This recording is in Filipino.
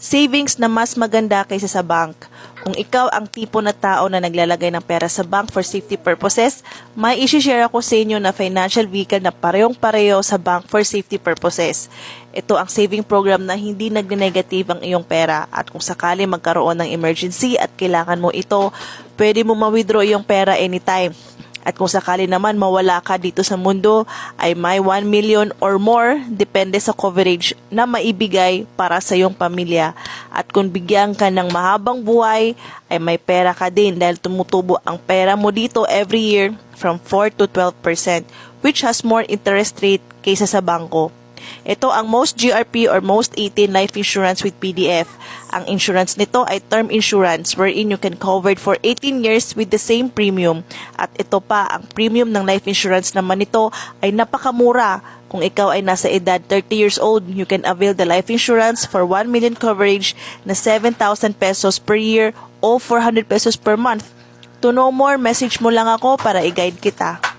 savings na mas maganda kaysa sa bank. Kung ikaw ang tipo na tao na naglalagay ng pera sa bank for safety purposes, may isi-share ako sa inyo na financial vehicle na parehong-pareho sa bank for safety purposes. Ito ang saving program na hindi nagne-negative ang iyong pera at kung sakali magkaroon ng emergency at kailangan mo ito, pwede mo ma-withdraw iyong pera anytime. At kung sakali naman mawala ka dito sa mundo, ay may 1 million or more depende sa coverage na maibigay para sa iyong pamilya. At kung bigyan ka ng mahabang buhay, ay may pera ka din dahil tumutubo ang pera mo dito every year from 4 to 12% which has more interest rate kaysa sa bangko. Ito ang most GRP or most 18 life insurance with PDF. Ang insurance nito ay term insurance wherein you can covered for 18 years with the same premium. At ito pa, ang premium ng life insurance naman nito ay napakamura. Kung ikaw ay nasa edad 30 years old, you can avail the life insurance for 1 million coverage na 7,000 pesos per year o 400 pesos per month. To know more, message mo lang ako para i-guide kita.